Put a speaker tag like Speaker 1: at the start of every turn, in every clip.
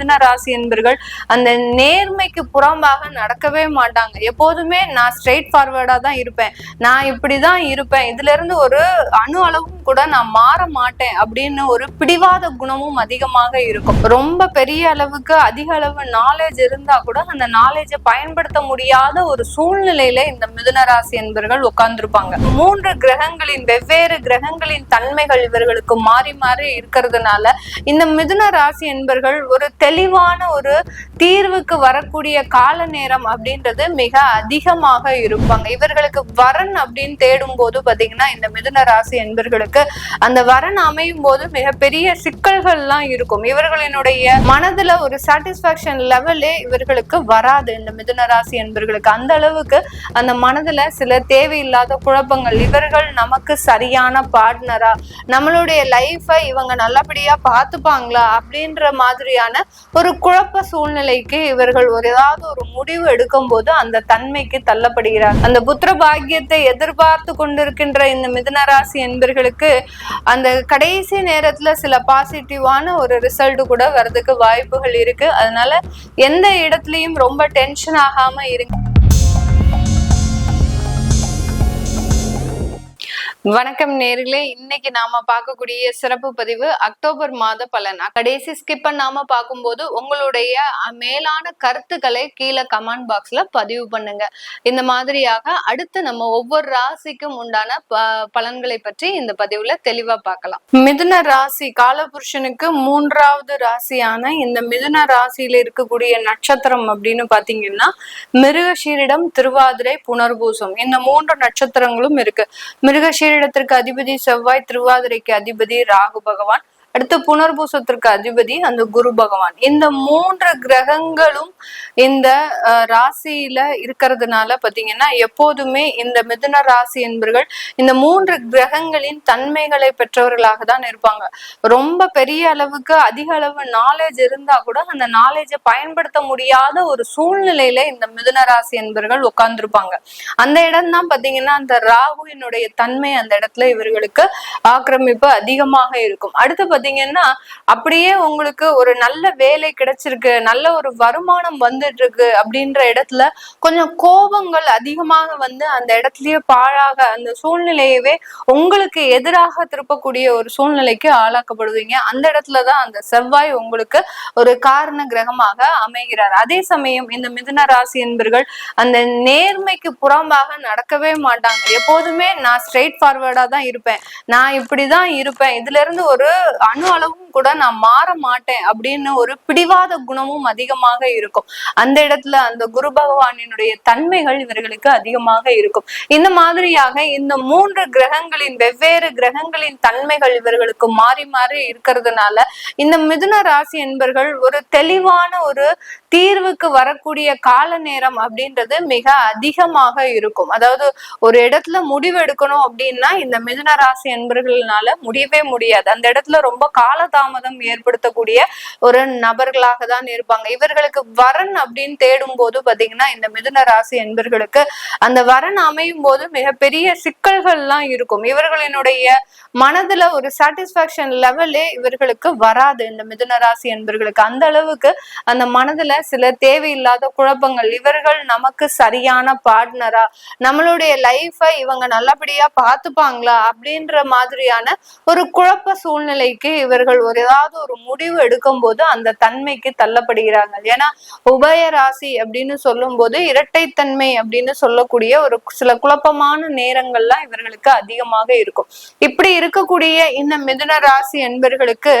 Speaker 1: மிதுன ராசி என்பர்கள் அந்த நேர்மைக்கு புறம்பாக நடக்கவே மாட்டாங்க. எப்போதுமே நான் ஸ்ட்ரெயிட் ஃபார்வர்டா தான் இருப்பேன். நான் இப்படிதான் இருப்பேன். இதுல இருந்து ஒரு அணு அளவும் கூட நான் மாற மாட்டேன் அப்படின்னு ஒரு பிடிவாத குணமும் அதிகமாக இருக்கும். ரொம்ப பெரிய அளவுக்கு அதிக அளவு நாலேஜ் இருந்தா கூட அந்த நாலேஜை பயன்படுத்த முடியாத ஒரு சூழ்நிலையில இந்த மிதுன ராசி என்பர்கள் உட்கார்ந்துருப்பாங்க. மூன்று கிரகங்களின் வெவ்வேறு கிரகங்களின் தன்மைகள் இவர்களுக்கு மாறி மாறி இருக்கிறதுனால இந்த மிதுன ராசி என்பர்கள் ஒரு தெளிவான ஒரு தீர்வுக்கு வரக்கூடிய கால நேரம் அப்படின்றது மிக அதிகமாக இருப்பாங்க. இவர்களுக்கு வரன் அப்படின்னு தேடும் போது பாத்தீங்கன்னா இந்த மிதுன ராசி என்பர்களுக்கு அந்த வரன் அமையும் போது மிகப்பெரிய சிக்கல்கள்லாம் இருக்கும். இவர்களினுடைய மனதுல ஒரு சாட்டிஸ்பாக்சன் லெவலே இவர்களுக்கு வராது. இந்த மிதுன ராசி என்பர்களுக்கு அந்த அளவுக்கு அந்த மனதுல சில தேவையில்லாத குழப்பங்கள். இவர்கள் நமக்கு சரியான பார்ட்னரா நம்மளுடைய லைஃபை இவங்க நல்லபடியா பார்த்துப்பாங்களா அப்படின்ற மாதிரியான ஒரு குழப்ப சூழ்நிலைக்கு இவர்கள் ஒரு ஏதாவது ஒரு முடிவு எடுக்கும் போது அந்த தன்மைக்கு தள்ளப்படுகிறார். அந்த புத்திர பாக்கியத்தை எதிர்பார்த்து கொண்டிருக்கின்ற இந்த மிதுன ராசி என்பர்களுக்கு அந்த கடைசி நேரத்துல சில பாசிட்டிவான ஒரு ரிசல்ட் கூட வர்றதுக்கு வாய்ப்புகள் இருக்கு. அதனால எந்த இடத்துலயும் ரொம்ப டென்ஷன் ஆகாம இருங்க. வணக்கம் நேர்களே. இன்னைக்கு நாம பார்க்கக்கூடிய சிறப்பு பதிவு அக்டோபர் மாத பலன். கடைசி ஸ்கிப் பண்ணாம பார்க்கும்போது உங்களுடைய மேலான கருத்துக்களை கீழே கமெண்ட் பாக்ஸ்ல பதிவு பண்ணுங்க. இந்த மாதிரியாக அடுத்து நம்ம ஒவ்வொரு ராசிக்கும் உண்டான பலன்களை பற்றி இந்த பதிவுல தெளிவா பார்க்கலாம். மிதுன ராசி காலபுருஷனுக்கு மூன்றாவது ராசியான இந்த மிதுன ராசியில இருக்கக்கூடிய நட்சத்திரம் அப்படின்னு பாத்தீங்கன்னா மிருகஷீரிடம் திருவாதிரை புனர்பூசம். இந்த மூன்று நட்சத்திரங்களும் இருக்கு. மிருகஷீர் மிருகஷீரிடத்திற்கு அதிபதி செவ்வாய் திருவாதிரைக்கு அதிபதி ராகு பகவான். அடுத்து புனர்பூசத்திற்கு அதிபதி அந்த குரு பகவான். இந்த மூன்று கிரகங்களும் இந்த ராசியில இருக்கிறதுனால பாத்தீங்கன்னா எப்போதுமே இந்த மிதுன ராசி என்பர்கள் இந்த மூன்று கிரகங்களின் தன்மைகளை பெற்றவர்களாக தான் இருப்பாங்க. ரொம்ப பெரிய அளவுக்கு அதிக அளவு நாலேஜ் இருந்தா கூட அந்த நாலேஜை பயன்படுத்த முடியாத ஒரு சூழ்நிலையில இந்த மிதுன ராசி என்பர்கள் உட்கார்ந்துருப்பாங்க. அந்த இடம் தான் பாத்தீங்கன்னா அந்த ராகுவினுடைய தன்மை அந்த இடத்துல இவர்களுக்கு ஆக்கிரமிப்பு அதிகமாக இருக்கும். அடுத்து பாத்தீங்கன்னா அப்படியே உங்களுக்கு ஒரு நல்ல வேலை கிடைச்சிருக்கு நல்ல ஒரு வருமானம் வந்துட்டு இருக்கு அப்படின்ற இடத்துல கொஞ்சம் கோபங்கள் அதிகமாக வந்து அந்த இடத்துலயே பாழாக அந்த சூழ்நிலையவே உங்களுக்கு எதிராக திருப்பக்கூடிய ஒரு சூழ்நிலைக்கு ஆளாக்கப்படுவீங்க. அந்த இடத்துலதான் அந்த செவ்வாய் உங்களுக்கு ஒரு காரண கிரகமாக அமைகிறார். அதே சமயம் இந்த மிதுன ராசி என்பர்கள் அந்த நேர்மைக்கு புறம்பாக நடக்கவே மாட்டாங்க. எப்போதுமே நான் ஸ்ட்ரெயிட் ஃபார்வர்டா தான் இருப்பேன். நான் இப்படிதான் இருப்பேன். இதுல இருந்து ஒரு அணு அளவும் கூட நான் மாற மாட்டேன் அப்படின்னு ஒரு பிடிவாத குணமும் அதிகமாக இருக்கும். அந்த இடத்துல அந்த குரு பகவானினுடைய தன்மைகள் இவர்களுக்கு அதிகமாக இருக்கும். இந்த மாதிரியாக இந்த மூன்று கிரகங்களின் வெவ்வேறு கிரகங்களின் தன்மைகள் இவர்களுக்கு மாறி மாறி இருக்கிறதுனால இந்த மிதுன ராசி என்பர்கள் ஒரு தெளிவான ஒரு தீர்வுக்கு வரக்கூடிய கால நேரம் அப்படின்றது மிக அதிகமாக இருக்கும். அதாவது ஒரு இடத்துல முடிவு எடுக்கணும் அப்படின்னா இந்த மிதுன ராசி என்பர்கள்னால முடியவே முடியாது. அந்த இடத்துல ரொம்ப காலதாமதம் ஏற்படுத்தக்கூடிய ஒரு நபர்களாக தான் இருப்பாங்க. இவர்களுக்கு வரன் அப்படின்னு தேடும் போது பாத்தீங்கன்னா இந்த மிதுன ராசி என்பர்களுக்கு அந்த வரன் அமையும் போது மிகப்பெரிய சிக்கல்கள்லாம் இருக்கும். இவர்களினுடைய மனதுல ஒரு சாட்டிஸ்பாக்சன் லெவலே இவர்களுக்கு வராது இந்த மிதுன ராசி என்பர்களுக்கு. அந்த அளவுக்கு அந்த மனதுல சில தேவையில்லாத குழப்பங்கள். இவர்கள் நமக்கு சரியான பார்ட்னரா நம்மளுடைய லைஃபை இவங்க நல்லபடியா பார்த்துப்பாங்களா அப்படின்ற மாதிரியான ஒரு குழப்ப சூழ்நிலைக்கு இவர்கள் ஒரு ஏதாவது ஒரு முடிவு எடுக்கும் போது அந்த தன்மைக்கு தள்ளப்படுகிறாங்க ஏன்னா உபய ராசி அப்படின்னு சொல்லும் போது இரட்டைத்தன்மை அப்படின்னு சொல்லக்கூடிய ஒரு சில குழப்பமான நேரங்கள்லாம் இவர்களுக்கு அதிகமாக இருக்கும். இப்படி இருக்கக்கூடிய இந்த மிதுன ராசி என்பர்களுக்கு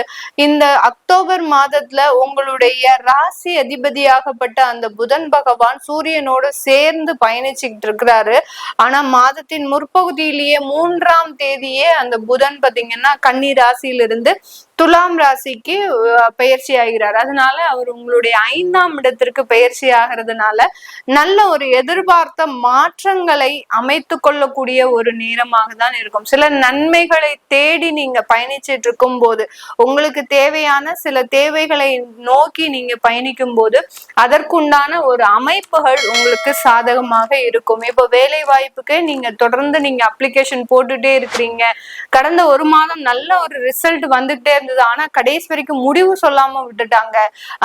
Speaker 1: இந்த அக்டோபர் மாதத்துல உங்களுடைய ராசி அதிபதியாகப்பட்ட அந்த புதன் பகவான் சூரியனோடு சேர்ந்து பயணிச்சுக்கிட்டு இருக்கிறாரு. ஆனா மாதத்தின் முற்பகுதியிலேயே மூன்றாம் தேதியே அந்த புதன் பாத்தீங்கன்னா கன்னி ராசியிலிருந்து துலாம் ராசிக்கு பயிற்சி ஆகிறார். அதனால அவர் உங்களுடைய ஐந்தாம் இடத்திற்கு பயிற்சி ஆகிறதுனால நல்ல ஒரு எதிர்பார்த்த மாற்றங்களை அமைத்து கொள்ளக்கூடிய ஒரு நேரமாக தான் இருக்கும். சில நன்மைகளை தேடி நீங்க பயணிச்சிட்டு இருக்கும் போது உங்களுக்கு தேவையான சில தேவைகளை நோக்கி நீங்க பயணிக்கும் போது அதற்குண்டான ஒரு அமைப்புகள் உங்களுக்கு சாதகமாக இருக்கும். இப்போ வேலை வாய்ப்புக்கு நீங்க தொடர்ந்து நீங்க அப்ளிகேஷன் போட்டுட்டே இருக்கிறீங்க. கடந்த ஒரு மாதம் நல்ல ஒரு ரிசல்ட் வந்துட்டே இருந்தது. இருந்தது. ஆனா கடைசி வரைக்கும் முடிவு சொல்லாம விட்டுட்டாங்க.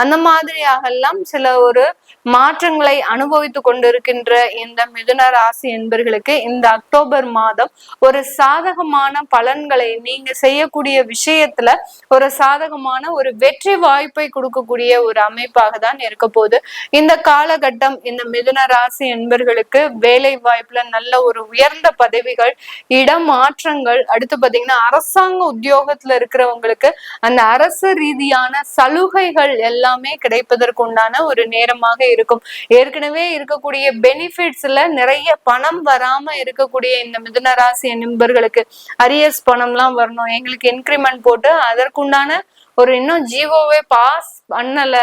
Speaker 1: அந்த மாதிரியாக எல்லாம் சில ஒரு மாற்றங்களை அனுபவித்து கொண்டிருக்கின்ற இந்த மிதுன ராசி என்பர்களுக்கு இந்த அக்டோபர் மாதம் ஒரு சாதகமான பலன்களை நீங்க செய்யக்கூடிய விஷயத்துல ஒரு சாதகமான ஒரு வெற்றி வாய்ப்பை கொடுக்கக்கூடிய ஒரு அமைப்பாக தான் இருக்க போகுது. இந்த காலகட்டம் இந்த மிதுன ராசி என்பர்களுக்கு வேலை வாய்ப்புல நல்ல ஒரு உயர்ந்த பதவிகள் இடமாற்றங்கள் அடுத்து பாத்தீங்கன்னா அரசாங்க உத்தியோகத்துல இருக்கிறவங்களுக்கு அந்த அரசு ரீதியான சலுகைகள் எல்லாமே கிடைப்பதற்கு உண்டான ஒரு நேரமாக இருக்கும். ஏற்கனவே இருக்கக்கூடிய பெனிஃபிட்ஸ்ல நிறைய பணம் வராம இருக்கக்கூடிய இந்த மிதுனராசி நிபர்களுக்கு நண்பர்களுக்கு அரியர்ஸ் பணம்லாம் வரணும். எங்களுக்கு இன்க்ரிமெண்ட் போட்டு அதற்குண்டான ஒரு இன்னும் ஜிஓவே பாஸ் பண்ணல.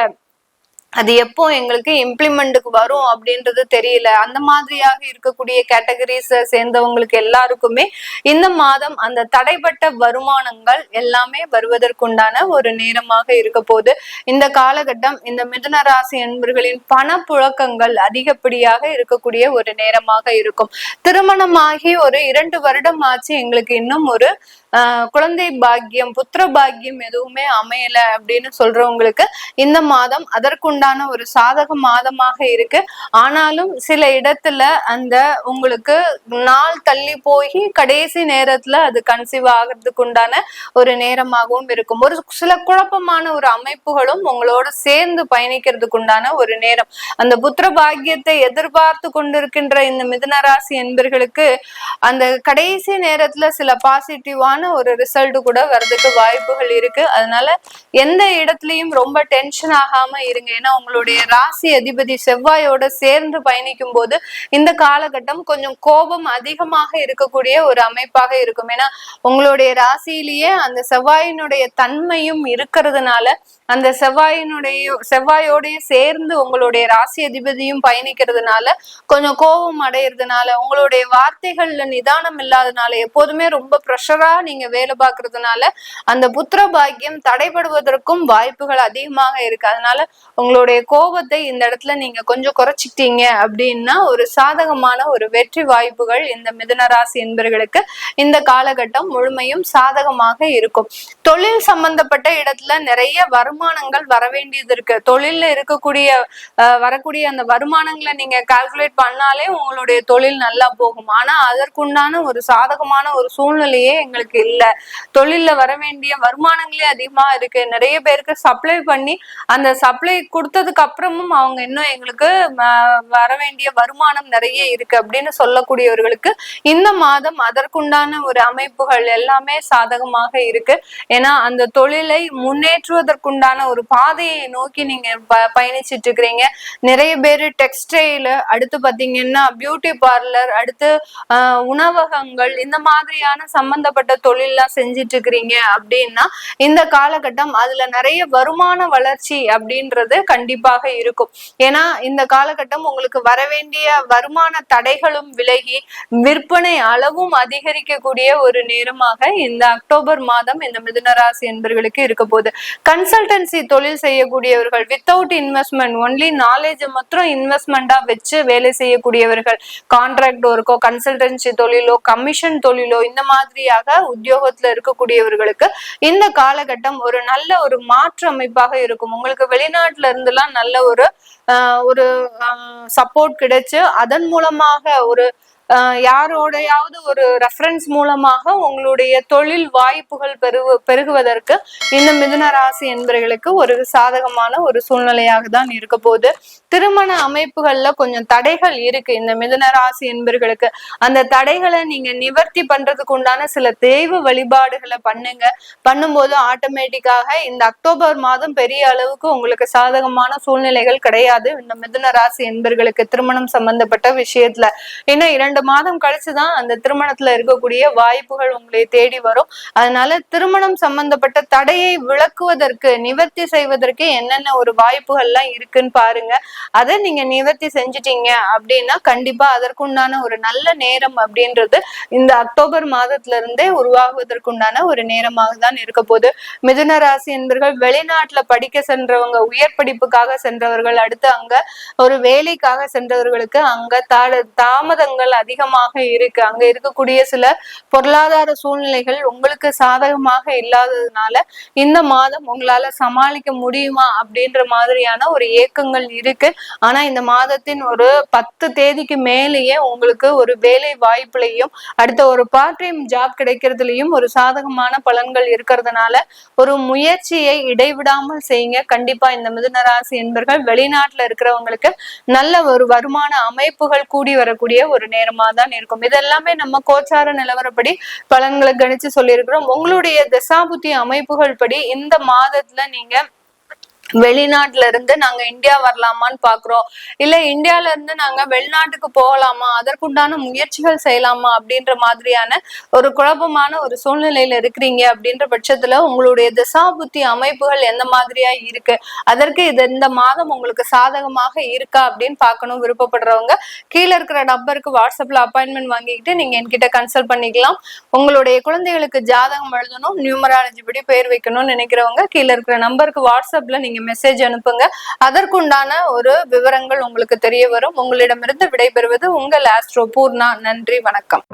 Speaker 1: அது எப்போ எங்களுக்கு இம்ப்ளிமெண்ட்டுக்கு வரும் அப்படின்றது தெரியல. அந்த மாதிரியாக இருக்கக்கூடிய கேட்டகரிஸ சேர்ந்தவங்களுக்கு எல்லாருக்குமே இந்த மாதம் அந்த தடைப்பட்ட வருமானங்கள் எல்லாமே வருவதற்குண்டான ஒரு நேரமாக இருக்க போது இந்த காலகட்டம் இந்த மிதன ராசி என்பர்களின் பணப்புழக்கங்கள் அதிகப்படியாக இருக்கக்கூடிய ஒரு நேரமாக இருக்கும். திருமணமாகி ஒரு இரண்டு வருடம் ஆச்சு. எங்களுக்கு இன்னும் ஒரு குழந்தை பாக்கியம் புத்திர பாக்கியம் எதுவுமே அமையல அப்படின்னு சொல்றவங்களுக்கு இந்த மாதம் அதற்குண்டான ஒரு சாதக மாதமாக இருக்கு. ஆனாலும் சில இடத்துல அந்த உங்களுக்கு நாள் தள்ளி போய் கடைசி நேரத்துல அது கன்சீவ் ஆகிறதுக்கு உண்டான ஒரு நேரமாகவும் இருக்கும். ஒரு சில குழப்பமான ஒரு அமைப்புகளும் உங்களோட சேர்ந்து பயணிக்கிறதுக்கு உண்டான ஒரு நேரம். அந்த புத்திர பாக்கியத்தை எதிர்பார்த்து கொண்டிருக்கின்ற இந்த மிதுனராசி என்பர்களுக்கு அந்த கடைசி நேரத்துல சில பாசிட்டிவான ஒரு ரிசல்ட் கூட வர்றதுக்கு வாய்ப்புகள் இருக்கு. அதனால எந்த இடத்துலயும் ரொம்ப டென்ஷன் ஆகாம இருங்க. ஏன்னா உங்களுடைய ராசி அதிபதி செவ்வாயோட சேர்ந்து பயணிக்கும் போது இந்த காலகட்டம் கொஞ்சம் கோபம் அதிகமாக இருக்கக்கூடிய ஒரு அமைப்பாக இருக்கும். ஏன்னா உங்களுடைய ராசியிலேயே அந்த செவ்வாயினுடைய தன்மையும் இருக்கிறதுனால அந்த செவ்வாயினுடைய செவ்வாயோடைய சேர்ந்து உங்களுடைய ராசி அதிபதியும் பயணிக்கிறதுனால கொஞ்சம் கோபம் அடையிறதுனால உங்களுடைய வார்த்தைகள்ல நிதானம் இல்லாதனால எப்போதுமே ரொம்ப ப்ரெஷரா நீங்க வேலை பார்க்கறதுனால அந்த புத்திர பாக்கியம் தடைபடுவதற்கும் வாய்ப்புகள் அதிகமாக இருக்கு. அதனால உங்களுடைய கோபத்தை இந்த இடத்துல நீங்க கொஞ்சம் குறைச்சிட்டீங்க அப்படின்னா ஒரு சாதகமான ஒரு வெற்றி வாய்ப்புகள் இந்த மிதனராசி என்பர்களுக்கு இந்த காலகட்டம் முழுமையும் சாதகமாக இருக்கும். தொழில் சம்பந்தப்பட்ட இடத்துல நிறைய வருமானங்கள் வர வேண்டியது இருக்கு. தொழில்ல இருக்கக்கூடிய வரக்கூடிய அந்த வருமானங்களை நீங்க கால்குலேட் பண்ணாலே உங்களுடைய தொழில் நல்லா போகும். ஆனா அதற்குண்டான ஒரு சாதகமான ஒரு சூழ்நிலையே எங்களுக்கு இல்ல தொழில்ல வர வேண்டிய வருமானங்களே அதிகமா இருக்கு. நிறைய பேருக்கு சப்ளை பண்ணி அந்த சப்ளை கொடுத்ததுக்கு அப்புறமும் அவங்க இன்னும் எங்களுக்கு வர வேண்டிய வருமானம் நிறைய இருக்கு அப்படின்னு சொல்லக்கூடியவர்களுக்கு இந்த மாதம் அதற்குண்டான ஒரு அமைப்புகள் எல்லாமே சாதகமாக இருக்கு. ஏன்னா அந்த தொழிலை முன்னேற்றுவதற்குண்டான ஒரு பாதையை நோக்கி நீங்க ப- பயணிச்சிட்டு இருக்கிறீங்க. நிறைய பேர் டெக்ஸ்டைல் அடுத்து பாத்தீங்கன்னா பியூட்டி பார்லர் அடுத்து உணவகங்கள் இந்த மாதிரியான சம்பந்தப்பட்ட தொழில்லாம் செஞ்சிட்டு இருக்கிறீங்க அப்படின்னா இந்த காலகட்டம் அதுல நிறைய வருமான வளர்ச்சி அப்படின்றது கண்டிப்பாக இருக்கும். ஏன்னா இந்த காலகட்டம் உங்களுக்கு வரவேண்டிய வருமான தடைகளும் விலகி விற்பனை அளவும் அதிகரிக்கக்கூடிய ஒரு நேரமாக இந்த அக்டோபர் மாதம் இந்த மிதுனராசி என்பர்களுக்கு இருக்க போகுது. கன்சல்டன்சி தொழில் செய்யக்கூடியவர்கள் வித்தவுட் இன்வெஸ்ட்மெண்ட் ஒன்லி நாலேஜ் மற்றும் இன்வெஸ்ட்மெண்டா வச்சு வேலை செய்யக்கூடியவர்கள் கான்ட்ராக்ட் ஒர்க்கோ கன்சல்டன்சி தொழிலோ கமிஷன் தொழிலோ இந்த மாதிரியாக உத்தியோகத்துல இருக்கக்கூடியவர்களுக்கு இந்த காலகட்டம் ஒரு நல்ல ஒரு மாற்று அமைப்பாக இருக்கும். உங்களுக்கு வெளிநாட்டுல இருந்தெல்லாம் நல்ல ஒரு ஒரு சப்போர்ட் கிடைச்சு அதன் மூலமாக ஒரு யாரோடையாவது ஒரு ரெஃபரன்ஸ் மூலமாக உங்களுடைய தொழில் வாய்ப்புகள் பெருகு பெருகுவதற்கு இந்த மிதுன ராசி என்பவர்களுக்கு ஒரு சாதகமான ஒரு சூழ்நிலையாக தான் இருக்க போகுது. திருமண அமைப்புகள்ல கொஞ்சம் தடைகள் இருக்கு. இந்த மிதுன ராசி என்பவர்களுக்கு அந்த தடைகளை நீங்க நிவர்த்தி பண்றதுக்கு உண்டான சில தெய்வ வழிபாடுகளை பண்ணுங்க. பண்ணும்போது ஆட்டோமேட்டிக்காக இந்த அக்டோபர் மாதம் பெரிய அளவுக்கு உங்களுக்கு சாதகமான சூழ்நிலைகள் கிடையாது. இந்த மிதுன ராசி என்பர்களுக்கு திருமணம் சம்பந்தப்பட்ட விஷயத்துல. இன்னும் இரண்டு மாதம் கழிச்சுதான் அந்த திருமணத்துல இருக்கக்கூடிய வாய்ப்புகள் உங்களை தேடி வரும். அதனால திருமணம் சம்பந்தப்பட்ட தடையை விளக்குவதற்கு நிவர்த்தி செய்வதற்கு என்னென்ன ஒரு வாய்ப்புகள்லாம் இருக்குன்னு பாருங்க. அதை நீங்க நிவர்த்தி செஞ்சுட்டீங்க அப்படின்னா கண்டிப்பா அதற்குண்டான ஒரு நல்ல நேரம் அப்படின்றது இந்த அக்டோபர் மாதத்துல இருந்தே உருவாகுவதற்குண்டான ஒரு நேரமாக தான் இருக்க போது மிதுன ராசி என்பர்கள் வெளிநாட்டுல படிக்க சென்றவங்க உயர் படிப்புக்காக சென்றவர்கள் அடுத்து அங்க ஒரு வேலைக்காக சென்றவர்களுக்கு அங்க தாமதங்கள் அதிகமாக இருக்கு. அங்க இருக்கக்கூடிய சில பொருளாதார சூழ்நிலைகள் உங்களுக்கு சாதகமாக இல்லாததுனால இந்த மாதம் உங்களால சமாளிக்க முடியுமா அப்படின்ற மாதிரியான ஒரு ஏக்கங்கள் இருக்கு. ஆனா இந்த மாதத்தின் ஒரு பத்து தேதிக்கு மேலேயே உங்களுக்கு ஒரு வேலை வாய்ப்புலையும் அடுத்த ஒரு பார்ட் டைம் ஜாப் கிடைக்கிறதுலயும் ஒரு சாதகமான பலன்கள் இருக்கிறதுனால ஒரு முயற்சியை இடைவிடாமல் செய்யுங்க. கண்டிப்பா இந்த மிதுன ராசி என்பர்கள் வெளிநாட்டுல இருக்கிறவங்களுக்கு நல்ல ஒரு வருமான அமைப்புகள் கூடி வரக்கூடிய ஒரு நேரம் நேரமா தான் இருக்கும். இதெல்லாமே நம்ம கோச்சார நிலவரப்படி பலன்களை கணிச்சு சொல்லியிருக்கிறோம். உங்களுடைய தசாபுத்தி அமைப்புகள் படி இந்த மாதத்துல நீங்க வெளிநாட்டுல இருந்து நாங்க இந்தியா வரலாமான்னு பாக்குறோம். இல்ல இந்தியால இருந்து நாங்க வெளிநாட்டுக்கு போகலாமா? அதற்குண்டான முயற்சிகள் செய்யலாமா? அப்படின்ற மாதிரியான ஒரு குழப்பமான ஒரு சூழ்நிலையில இருக்கிறீங்க அப்படின்ற பட்சத்துல உங்களுடைய திசாபுத்தி அமைப்புகள் எந்த மாதிரியா இருக்கு? அதற்கு இது இந்த மாதம் உங்களுக்கு சாதகமாக இருக்கா அப்படின்னு பார்க்கணும் விருப்பப்படுறவங்க. கீழே இருக்கிற நம்பருக்கு வாட்ஸ்அப்ல அப்பாயின்மெண்ட் வாங்கிக்கிட்டு நீங்க என்கிட்ட கன்சல்ட் பண்ணிக்கலாம். உங்களுடைய குழந்தைகளுக்கு ஜாதகம் எழுதணும் நியூமராலஜி படி பேர் வைக்கணும்னு நினைக்கிறவங்க கீழே இருக்கிற நம்பருக்கு வாட்ஸ்அப்ல நீங்க மெசேஜ் அனுப்புங்க. அதற்குண்டான ஒரு விவரங்கள் உங்களுக்கு தெரிய வரும். உங்களிடமிருந்து விடைபெறுவது உங்கள் ஆஸ்ட்ரோ பூர்ணா. நன்றி வணக்கம்.